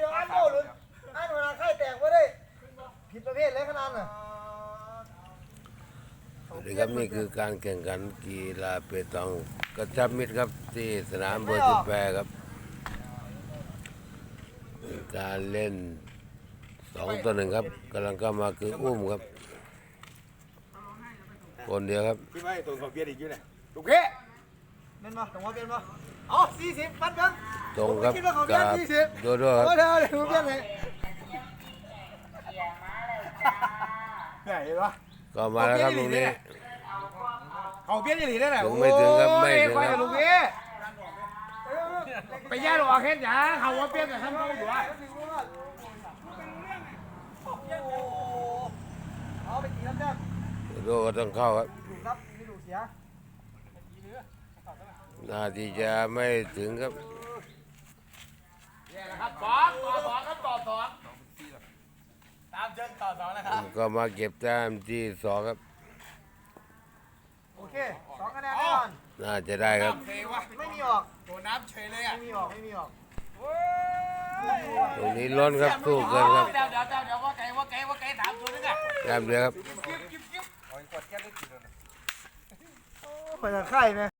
ดี๋ยวอ่านโง่หรืออ่านเวลาไข่แตกไว้ได้ผิดประเภทเลยขนาดน่ะสวัสดีครับนี่คือการแข่งขันกีฬาเปตองกระชับมิตรครับที่สนามเบอร์สิบแปดครับการเล่นสองต่อหนึ่งครับกำลังเข้ามาคืออุ้มครับ คนเดียวครับคิดว่ไอ้ตัวเขาเบียดอีกอยู่เนี่ยลูกเเป็นปะตรงว่าเป็นปะอ๋อสี่สิบปันกันตรงครับผมคิดว่าเขากับเล่น20โดโดครับโอ้เดี๋ยวเดี๋ยวผมเปลี่ยนเลยนี่ยเห็นปะก็มาแล้วครับตรงนี้เขาเบียดอีหลีได้แหละยังไม่ถึงครับไม่ถึงครับโอ้ยควายกับลูกพี่ไปแย่หรอเฮ็ดหยังเขาว่าเบียดกับท่านเขาอยู่วะเอาไปตีน้ำเด้อโดโดก็ต้องเข้าครับดูครับไม่ดูเสีย นาทีจะไม่ถึงครับครับสองต่อสองครับต่อสองตามเชิงต่อสองนะครับ ก็มาเก็บแต้มที่สองครับ โอเคสองคะแนนแน่นอนน่าจะได้ครับเพลงวะไม่มีออกโดนน้ำเฉยเลยอะไม่มีออกไม่มีออกตรงนี้ล้นครับสู้เกินครับเดี๋ยวเดี๋ยวเดี๋ยวเดี๋ยวว่าไก่ว่าไก่ว่าไก่ถามตัวนึงอะแต้มเดียวครับไปทางค่ายไหม